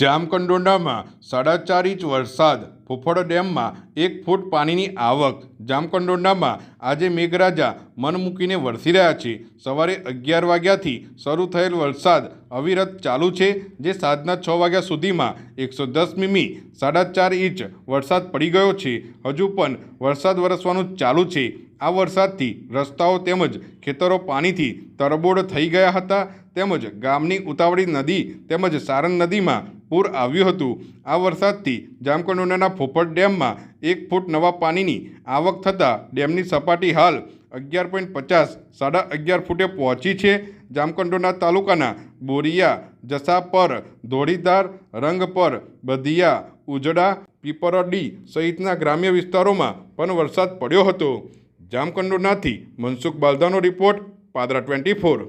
જામકંડોરણામાં સાડા ચાર ઇંચ વરસાદ. ફોફળ ડેમમાં એક ફૂટ પાણીની આવક. જામકંડોરણામાં આજે મેઘરાજા મન મૂકીને વરસી રહ્યા છે. સવારે અગિયાર વાગ્યાથી શરૂ થયેલ વરસાદ અવિરત ચાલુ છે, જે સાંજના છ વાગ્યા સુધીમાં એકસો દસ મીમી સાડા ચાર ઇંચ વરસાદ પડી ગયો છે. હજુ પણ વરસાદ વરસવાનું ચાલુ છે. આ વરસાદથી રસ્તાઓ તેમજ ખેતરો પાણીથી તરબોળ થઈ ગયા હતા. તેમજ ગામની ઉતાવળી નદી તેમજ સારંગ નદીમાં પૂર આવ્યું હતું. આ વરસાદથી જામકંડોરણાના ફોપટ ડેમમાં એક ફૂટ નવા પાણીની આવક થતાં ડેમની સપાટી હાલ અગિયાર પોઈન્ટ પચાસ, સાડા અગિયાર ફૂટે પહોંચી છે. જામકંડોરણા તાલુકાના બોરિયા, જસાપર, ધોળીધાર, રંગપર, બધિયા, ઉજડા, પીપરડી સહિતના ગ્રામ્ય વિસ્તારોમાં પણ વરસાદ પડ્યો હતો. જામકંડોરણાથી મનસુખ બાલદાનો રિપોર્ટ પાદરા ટ્વેન્ટી ફોર.